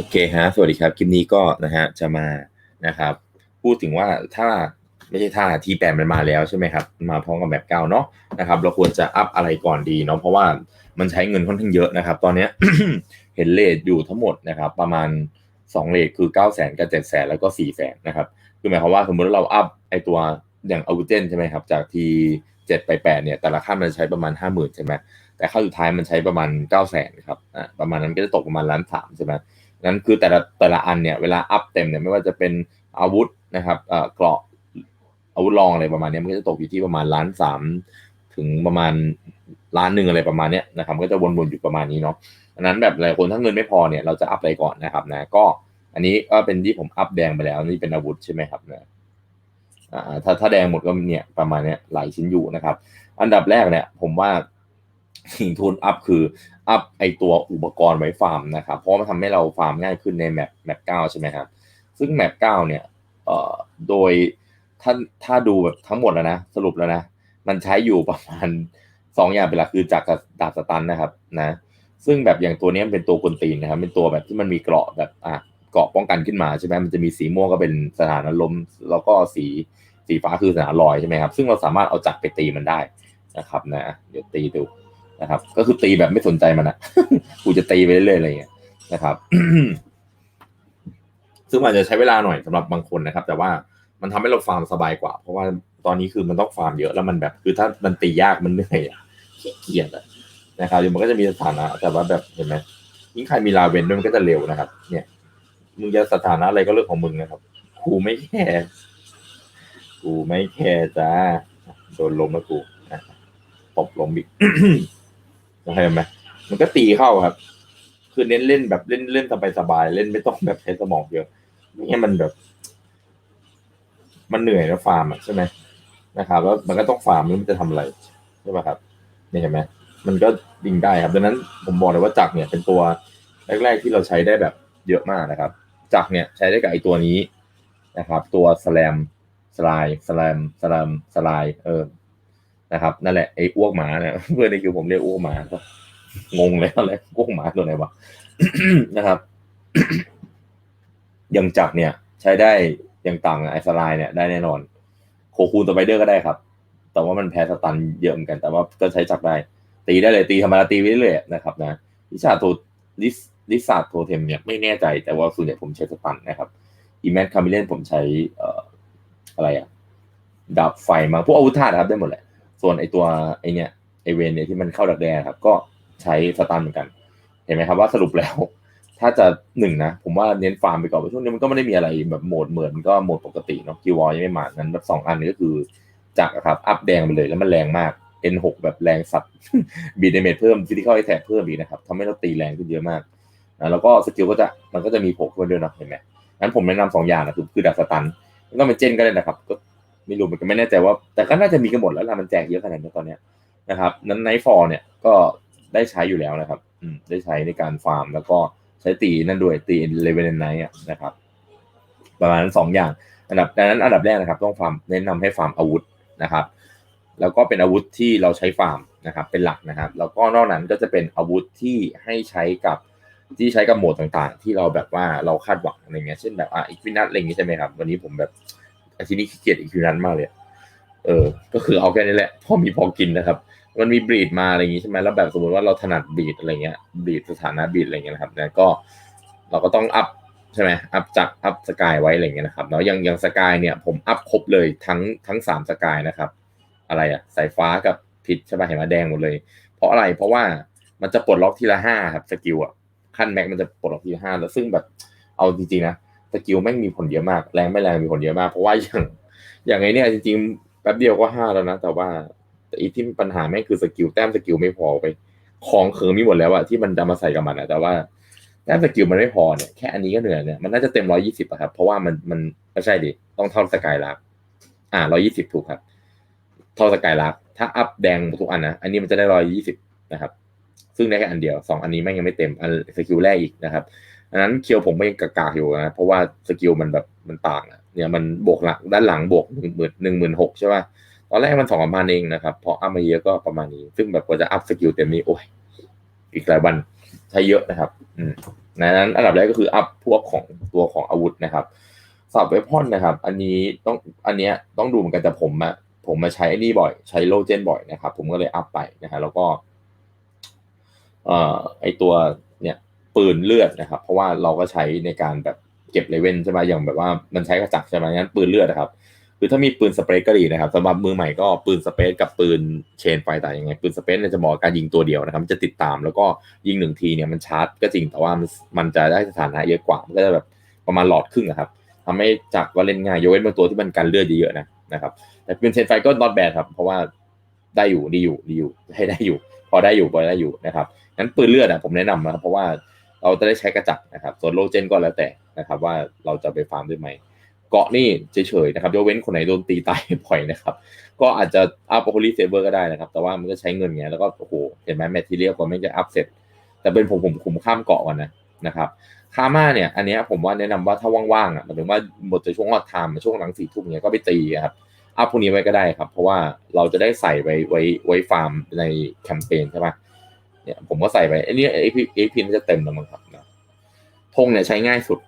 โอเคฮะสวัสดีครับ คลิปนี้ก็นะฮะจะมานะครับ พูดถึงว่าถ้าไม่ใช่ถ้าทีแปดมันมาแล้วใช่ไหมครับ มาพร้อมกับแบบเก่าเนาะนะครับเราควรจะอัพอะไรก่อนดีเนาะเพราะว่ามันใช้เงินค่อนข้างเยอะนะครับ ตอนเนี้ยเห็นเลทอยู่ทั้งหมดนะครับ ประมาณ2เลทคือ9 0 0 0 0กับ7 0 0 0 0แล้วก็4 0 0 0 0นนะครับคือหมายความว่าสมมติเราอัพไอตัวอย่างอาวุเจนใช่ไหมครับจากทีเจ็ดไปแปดเนี่ยแต่ละขั้นมันใช้ประมาณห้าหมื่นใช่ไหมแต่ขั้นสุดท้ายมันใช้ประมาณเก้าแสนครับอ่าประมาณนั้นก็จะตกประมาณล้านสามใช่ไหม นั้นคือแต่ละแต่ละอันเนี่ยเวลาอัพเต็มเนี่ยไม่ว่าจะเป็นอาวุธนะครับเอ่อเกราะอาวุธรองอะไรประมาณนี้มันก็จะตกอยู่ที่ประมาณล้านสามถึงประมาณล้านหนึ่งอะไรประมาณนี้นะครับก็จะวนๆอยู่ประมาณนี้เนาะอันนั้นแบบหลายคนถ้าเงินไม่พอเนี่ยเราจะอัพอะไรก่อนนะครับนะก็อันนี้ก็เป็นที่ผมอัพแดงไปแล้วนี่เป็นอาวุธใช่ไหมครับนะอ่าถ้าถ้าแดงหมดก็เนี่ยประมาณนี้หลายชิ้นอยู่นะครับ อันดับแรกเนี่ยผมว่าสิ่งทุนอัพคือ อัพไอตัวอุปกรณ์ไว้ฟาร์มนะครับเพราะมันทำให้เราฟาร์มง่ายขึ้นในแมปแมปเก้าใช่ไหมครับซึ่งแมปเก้าเนี่ยเอ่อโดยถ้าถ้าดูแบบทั้งหมดแล้วนะสรุปแล้วนะมันใช้อยู่ประมาณสองอย่างเป็นหลักคือจากดาบสตันนะครับนะซึ่งแบบอย่างตัวนี้เป็นตัวกลตีนนะครับเป็นตัวแบบที่มันมีเกราะแบบอะเกราะป้องกันขึ้นมาใช่ไหมมันจะมีสีม่วงก็เป็นสถานลมแล้วก็สีสีฟ้าคือสถานลอยใช่ไหมครับซึ่งเราสามารถเอาจักรไปตีมันได้นะครับนะเดี๋ยวตีดู นะครับ ก็คือตีแบบไม่สนใจมันอะกูจะตีไปเรื่อยๆอะไรอย่างเงี้ยนะครับ ซึ่งมันจะใช้เวลาหน่อยสำหรับบางคนนะครับ แต่ว่ามันทำให้เราฟาร์มสบายกว่า เพราะว่าตอนนี้คือมันต้องฟาร์มเยอะแล้วมันแบบ คือถ้ามันตียากมันเหนื่อยอะขี้เกียจอะนะครับเดี๋ยวมันก็จะมีสถานะ แต่ว่าแบบเห็นไหมยิ่งใครมีลาเวนด้วยมันก็จะเร็วนะครับ เนี่ย มึงจะสถานะอะไรก็เรื่องของมึงนะครับกูไม่แคร์กูไม่แคร์จ้าโดนลมแล้วกูตบลมอีก เห็นไหมมันก็ตีเข้าครับ คือเน้นเล่นแบบเล่นเล่นสบายสบายเล่นไม่ต้องแบบใช้สมองเยอะไม่งั้นมันแบบ มันเหนื่อยนะฟาร์มอะใช่ไหมนะครับแล้วมันก็ต้องฟาร์มแล้วมันจะทำอะไรใช่ป่ะครับนี่เห็นไหมมันก็ดิ่งได้ครับดังนั้นผมบอกเลยว่าจักรเนี่ยเป็นตัวแรก ๆ ที่เราใช้ได้แบบเยอะมากนะครับ จักรเนี่ยใช้ได้กับไอตัวนี้นะครับ ตัวสแลมสไลด์สแลมสแลมสไลด์เออ นะครับนั่นแหละไอ้อ้วกหมาเนี่ยเพื่อนในคือผมเรียกอ้วกหมาก็งงเลยอะไรอ้วกหมาตัวไหนวะนะครับยังจักเนี่ย ใช้ได้ยังต่างไอสไลด์เนี่ยได้แน่นอน โคคูนตัวไปเดอร์ก็ได้ครับ แต่ว่ามันแพ้สตันเยอะเหมือนกัน แต่ว่าก็ใช้จักได้ ตีได้เลยตีธรรมดาตีไปเรื่อยนะครับนะวิชาโทลิสลิซาโทเทมเนี่ยไม่แน่ใจแต่ว่าส่วนใหญ่ผมใช้สตันนะครับอีแมนคามิเลนผมใช้เอ่ออะไรอะดาบไฟมาพวกอาวุธธาตุครับได้หมดแหละ ส่วนไอตัวไอเนี่ยไอเวนเนี่ยที่มันเข้าดักแดงครับ ก็ใช้สตันเหมือนกัน เห็นไหมครับว่าสรุปแล้ว ถ้าจะหนึ่งนะ ผมว่าเน้นฟาร์มไปก่อนเพราะช่วงนี้มันก็ไม่ได้มีอะไรแบบโหมดเหมือนก็โหมดปกติเนาะคิวอยังไม่มานั้นแบบสองอันนี้ก็คือจักรครับ อัพแดงไปเลยแล้วมันแรงมาก N6 แบบแรงสัตว์บีเดเมทเพิ่มฟิสิกอลไอแท็เพิ่มอีกนะครับทำให้เราตีแรงขึ้นเยอะมากนะแล้วก็สกิลก็จะมันก็จะมีโผล่ขึ้นมาด้วยเนาะเห็นไหมงั้นผมแนะนำสองอย่างนะคือคือดักสตันแล้วก็เป็นเจนก็ได้นะครับก็ ไม่รู้มันก็ไม่แน่ใจว่า แต่ก็น่าจะมีกันหมดแล้วล่ะมันแจกเยอะขนาดนี้ตอนเนี้ยนะครับ นั้นไนท์ฟอร์เนี่ยก็ได้ใช้อยู่แล้วนะครับอืมได้ใช้ในการฟาร์ม แล้วก็ใช้ตีนั่นด้วยตีเลเวลไนท์นะครับ ประมาณนั้นสองอย่าง อันดับดังนั้นอันดับแรกนะครับต้องฟาร์มแนะนำให้ฟาร์มอาวุธนะครับ แล้วก็เป็นอาวุธที่เราใช้ฟาร์มนะครับ เป็นหลักนะครับ แล้วก็นอกนั้นก็จะเป็นอาวุธที่ให้ใช้กับที่ใช้กับโหมดต่างๆ ที่เราแบบว่าเราคาดหวังอะไรเงี้ยเช่นแบบอะอีกวินัทอะไรอย่างงี้ใช่ไหมครับ วันนี้ผมแบบ อาทิตย์นี้ขี้เกียจอีกวินัทมากเลย เออ ก็คือเอาแค่นี้แหละ พอมีพอกินนะครับ มันมีบรีดมาอะไรอย่างงี้ใช่ไหมแล้วแบบสมมติว่าเราถนัดบรีดอะไรเงี้ยบรีดสถานะบรีดอะไรเงี้ยนะครับนะก็เราก็ต้องอัพใช่ไหมอัพจากอัพสกายไว้อะไรเงี้ยนะครับแล้วยังยังสกายเนี่ยผมอัพครบเลยทั้งทั้งสามสกายนะครับ อะไรอะสายฟ้ากับพิษใช่ป่ะเห็นไหมแดงหมดเลย เพราะอะไรเพราะว่ามันจะปลดล็อกทีละห้าครับสกิลอะขั้นแม็กมันจะปลดล็อกทีละห้าแล้วซึ่งแบบเอาจริงๆนะ สกิลแม่งมีผลเยอะมาก แรงไม่แรงมีผลเยอะมาก เพราะว่าอย่างอย่างไงเนี่ยจริงๆแป๊บเดียวก็ห้าแล้วนะ แต่ว่าแต่อีที่ปัญหาแม่งคือสกิลแต้มสกิลไม่พอไป ของเคิงมีหมดแล้วอะที่มันจะมาใส่กับมันอะแต่ว่าแต้มสกิลมันไม่พอเนี่ยแค่อันนี้ก็เหนื่อยเนี่ยมันน่าจะเต็มร้อยี่สิบอะครับ เพราะว่ามันมันไม่ใช่ดิต้องเท่าสกายลักอ่าร้อยี่สิบถูกครับ เท่าสกายลักถ้าอัพแดงทุกอันนะอันนี้มันจะได้ร้อยยี่สิบนะครับ ซึ่งได้แค่อันเดียวสองอันนี้แม่งยังไม่เต็มอันสกิลแรกอีกนะครับ อันนั้นเคียวผมไม่กากๆอยู่นะเพราะว่าสกิลมันแบบมันต่างอะเนี่ยมันบวกหลังด้านหลังบวกหนึ่งหมื่นหนึ่งหมื่นหกใช่ป่ะตอนแรกมันสองพันเองนะครับพออัพมาเยอะก็ประมาณนี้ ซึ่งแบบกว่าจะอัพสกิลเต็มนี้โอ้ยอีกหลายวันใช้เยอะนะครับ อืมนั้นอันดับแรกก็คืออัพพวกของตัวของอาวุธนะครับสับเวพอนนะครับ อันนี้ต้องอันเนี้ยต้องดูเหมือนกันแต่ผมอะผมมาใช้ไอ้นี่บ่อย ใช้โลเจนบ่อยนะครับ ผมก็เลยอัพไปนะฮะแล้วก็ เอ่อไอตัว ปืนเลือดนะครับ เพราะว่าเราก็ใช้ในการแบบเก็บเลเว่นใช่ไหมอย่างแบบว่ามันใช้กระจักใช่ไหมงั้นปืนเลือดนะครับคือถ้ามีปืนสเปรย์ก็ดีนะครับสำหรับมือใหม่ก็ปืนสเปรย์กับปืนเชนไฟแต่ยังไงปืนสเปรย์เนี่ยจะเหมาะการยิงตัวเดียวนะครับมันจะติดตามแล้วก็ยิงหนึ่งทีเนี่ยมันชาร์จก็จริงแต่ว่ามันจะได้สถานะเยอะกว่ามันก็จะแบบประมาณหลอดครึ่งนะครับทำให้จักว่าเล่นง่ายยกเว้นบางตัวที่มันกันเลือดเยอะๆนะนะครับแต่ปืนเชนไฟก็นอตแบดครับเพราะว่าได้อยู่ดีอยู่ดีอยู่ให้ได้อยู่ พอได้อยู่พอได้อยู่นะครับงั้นปืนเลือดอะผมแนะนำนะครับเพราะว่า เราจะได้ใช้กระจักนะครับ ส่วนโลเจนก็แล้วแต่นะครับว่าเราจะไปฟาร์มด้วยไหม เกาะนี่เฉยๆนะครับยกเว้นคนไหนโดนตีตายบ่อยนะครับ ก็อาจจะอัพโอลิเซเวอร์ก็ได้นะครับ แต่ว่ามันก็ใช้เงินไงแล้วก็โอ้โหเห็นไหมแมททีเรียลกว่าไม่จะอัพเสร็จ แต่เป็นผมผมคุมข้ามเกาะก่อนนะนะครับคาม่าเนี่ยอันนี้ผมว่าแนะนำว่าถ้าว่างๆอะหมายถึงว่าหมดจากช่วงออดไทม์ช่วงหลังสี่ทุ่มเนี้ยก็ไปตีครับอัพพวกนี้ไว้ก็ได้ครับ เพราะว่าเราจะได้ใส่ไว้ไว้ไว้ฟาร์มในแคมเปญใช่ปะ เนี่ยผมก็ใส่ไปไอ้นี่ไอพีไอพีนจะเต็มแล้วมั้งครับนะธงเนี่ยใช้ง่ายสุด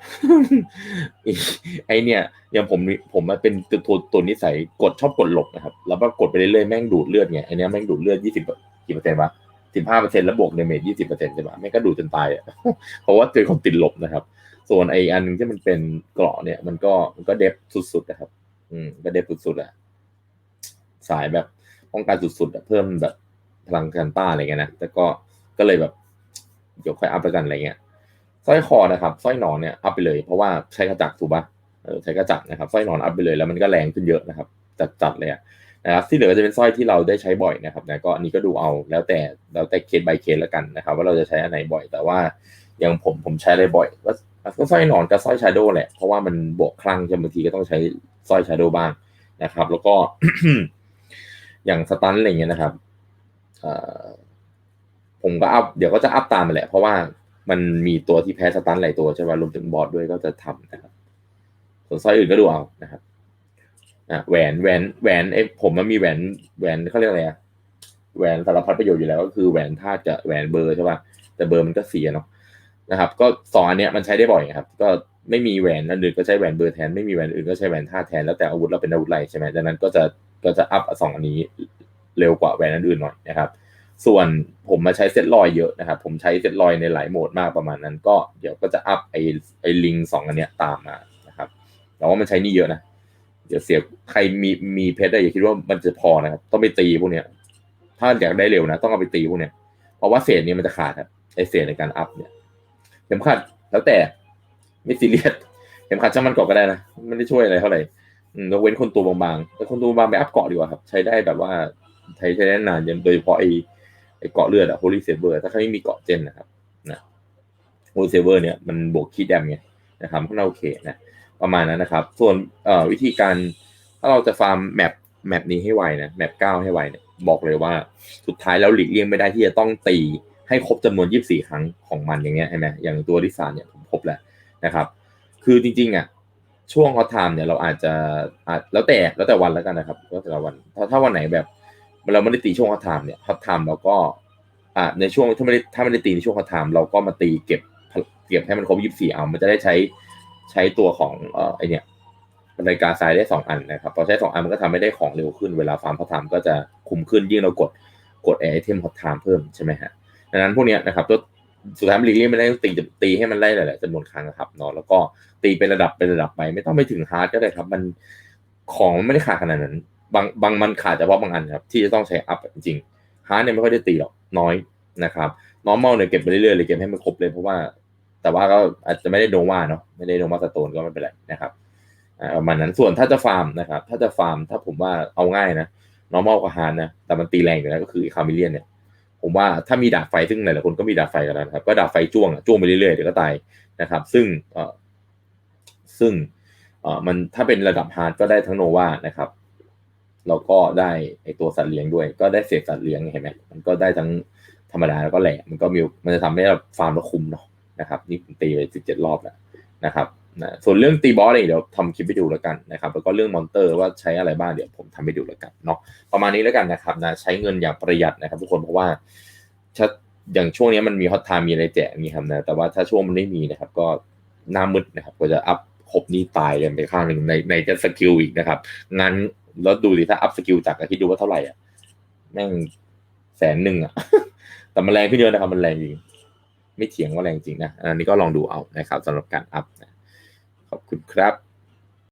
ไอเนี่ยอย่างผมผมมันเป็นตัวตัวนิสัยกดชอบกดหลบนะครับ แล้วก็กดไปเรื่อยๆแม่งดูดเลือดไงไอเนี้ยแม่งดูดเลือดยี่สิบกี่เปอร์เซ็นต์วะสิบห้าเปอร์เซ็นต์แล้วบวกเดเมจยี่สิบเปอร์เซ็นต์ใช่ปะแม่งก็ดูดจนตายอะเพราะว่าเจอคนติดหลบนะครับ ส่วนไออันนึงที่มันเป็นเกราะเนี่ยมันก็มันก็เดฟสุดๆนะครับ อืมก็เดฟสุดๆแหละสายแบบป้องกันสุดๆเพิ่มแบบพลังกันต้าอะไรเงี้ยนะแต่ก็ ก็เลยแบบเดี๋ยวค่อยอัพไปกันอะไรเงี้ยสร้อยคอนะครับสร้อยนอนเนี่ยอัพไปเลยเพราะว่าใช้กระจักถูกปะเออใช้กระจักนะครับสร้อยนอนอัพไปเลยแล้วมันก็แรงขึ้นเยอะนะครับจัดจัดเลยนะครับที่เหลือจะเป็นสร้อยที่เราได้ใช้บ่อยนะครับนะก็อันนี้ก็ดูเอาแล้วแต่แล้วแต่เคส by เคสแล้วกันนะครับ ว่าเราจะใช้อันไหนบ่อย แต่ว่าอย่างผมผมใช้อะไรบ่อยก็ก็สร้อยนอนกับสร้อยชาโดแหละเพราะว่ามันบวกคลั่งจนบางทีก็ต้องใช้สร้อยชาโดบ้างนะครับ แล้วก็อย่างสตันอะไรเงี้ยนะครับ ผมก็อัพเดี๋ยวก็จะอัพตามไปแหละ เพราะว่ามันมีตัวที่แพ้สตันหลายตัวใช่ไหมรวมถึงบอร์ดด้วยก็จะทำนะครับ ส่วนสร้อยอื่นก็ดูเอานะครับอะแหวนแหวนแหวนไอ้ผมมันมีแหวนแหวนเขาเรียกอะไรอะแหวนสารพัดประโยชน์อยู่แล้ว ก็คือแหวนธาตุกับแหวนเบอร์ใช่ป่ะแต่เบอร์มันก็เสียเนาะนะครับ ก็สองอันเนี้ยมันใช้ได้บ่อยครับ ก็ไม่มีแหวนอันอื่นก็ใช้แหวนเบอร์แทนไม่มีแหวนอื่นก็ใช้แหวนธาตุแทนแล้วแต่อาวุธเราเป็นอาวุธไรใช่ไหมดังนั้นก็จะก็จะอัพสองอันนี้เร็วกว่าแหวนอันอื่นหน่อยนะครับ ส่วนผมมาใช้เซตลอยเยอะนะครับ ผมใช้เซตลอยในหลายโหมดมากประมาณนั้น ก็เดี๋ยวก็จะอัพไอไอลิงสองอันเนี้ยตามมานะครับแต่ว่ามันใช้นี่เยอะนะเดี๋ยวเสียใครมีมีเพชรได้อย่าคิดว่ามันจะพอนะครับ ต้องไปตีพวกเนี้ย ถ้าอยากได้เร็วนะ ต้องเอาไปตีพวกเนี้ยเพราะว่าเศษนี้มันจะขาดครับไอเศษในการอัพเนี่ยเข็มขัดแล้วแต่ไม่ซีเรียสเข็มขัดช่างมันเกาะก็ได้นะไม่ได้ช่วยอะไรเท่าไหร่ยกเว้นคนตัวบางๆแต่คนตัวบางไปอัพเกาะดีกว่าครับ ใช้ได้แบบว่าใช้ใช้ได้นานโดยเฉพาะไอ ไอเกาะเลือดอะโฮลีเซเวอร์ถ้าใครไม่มีเกาะเจนนะครับนะโฮลีเซเวอร์เนี่ยมันบวกคีดแดมไงนะครับก็น่าโอเคนะประมาณนั้นนะครับ ส่วนวิธีการถ้าเราจะฟาร์มแมปแมปนี้ให้ไวนะแมปเก้าให้ไวเนี่ยบอกเลยว่าสุดท้ายแล้วหลีกเลี่ยงไม่ได้ที่จะต้องตีให้ครบจำนวน 24 ครั้งของมันอย่างเงี้ยใช่ไหมอย่างตัวที่สามเนี่ยผมครบแล้วนะครับ คือจริงๆอะช่วงฮอตไทม์เนี่ยเราอาจจะอาจแล้วแต่แล้วแต่วันแล้วกันนะครับแล้วแต่ละวันถ้าถ้าวันไหนแบบ เราไม่ได้ตีช่วงฮอตไทม์เนี่ยฮอตไทม์เราก็อ่าในช่วงถ้าไม่ได้ถ้าไม่ได้ตีในช่วงฮอตไทม์เราก็มาตีเก็บเก็บให้มันครบ24เอามันจะได้ใช้ใช้ตัวของเอ่อไอเนี่ยรายการทรายได้2อันนะครับพอใช้2อันมันก็ทำให้ได้ของเร็วขึ้นเวลาฟาร์มฮอตไทม์ก็จะคุมขึ้นยิ่งเรากดกดไอเทมฮอตไทม์เพิ่มใช่ไหมฮะดังนั้นพวกเนี้ยนะครับตัวสุดท้ายมันหลีกเลี่ยงไม่ได้ตีตีให้มันไล่หลายๆจำนวนครั้งนะครับเนาะแล้วก็ตีเป็นระดับเป็นระดับไป ไม่ต้องไปถึงฮาร์ดก็ได้ครับ มันของมันไม่ได้ขาดขนาดนั้น บางบางมันขาดเฉพาะบางอันครับที่จะต้องใช้อัพจริงฮาร์ดเนี่ยไม่ค่อยได้ตีหรอกน้อยนะครับนอร์มอลเนี่ยเก็บไปเรื่อยๆเลยเก็บให้มันครบเลยเพราะว่า แต่ว่าก็อาจจะไม่ได้โดนว่าเนาะไม่ได้โดนวาสโตนก็ไม่เป็นไรนะครับประมาณนั้นส่วนถ้าจะฟาร์มนะครับ ถ้าจะฟาร์มถ้าผมว่าเอาง่ายนะนอร์มอลกับฮาร์ดนะแต่มันตีแรงอยู่แล้วก็คือคามิเลียนเนี่ยผมว่าถ้ามีดาบไฟซึ่งหลายๆคนก็มีดาบไฟกันแล้วนะครับก็ดาบไฟจ้วงจ้วงไปเรื่อยๆเดี๋ยวก็ตายนะครับ ซึ่งเออซึ่งเออมันถ้าเป็นระดับฮาร์ดก็ได้ทั้งโนวานะครับ แล้วก็ได้ไอตัวสัตว์เลี้ยงด้วย ก็ได้เศษสัตว์เลี้ยงเห็นไหมมันก็ได้ทั้งธรรมดาแล้วก็แหลมมันก็มีมันจะทำให้เราฟาร์มเราคุ้มเนาะนะครับนี่ผมตีไปสิบเจ็ดรอบแล้วนะครับนะส่วนเรื่องตีบอสเดี๋ยวทำคลิปไปดูแล้วกันนะครับแล้วก็เรื่องมอนเตอร์ว่าใช้อะไรบ้างเดี๋ยวผมทำไปดูแล้วกันเนาะประมาณนี้แล้วกันนะครับนะใช้เงินอย่างประหยัดนะครับ ทุกคนเพราะว่าอย่างช่วงนี้มันมีฮอตไทม์มีอะไรแจกนี่ครับนะแต่ว่าถ้าช่วงมันไม่มีนะครับ ก็หน้ามืดนะครับก็จะอัพครบนี่ตายกันไปข้างหนึ่งในในจะสกิลอีกนะครับงาน แล้วดูดิถ้าอัพสกิลจากอาทิดดูว่าเท่าไหร่อะแม่งแสนหนึ่งอะ แต่มันแรงขึ้นเยอะนะครับมันแรงจริง ไม่เถียงว่าแรงจริงนะ อันนี้ก็ลองดูเอานะครับสำหรับการอัพนะขอบคุณครับ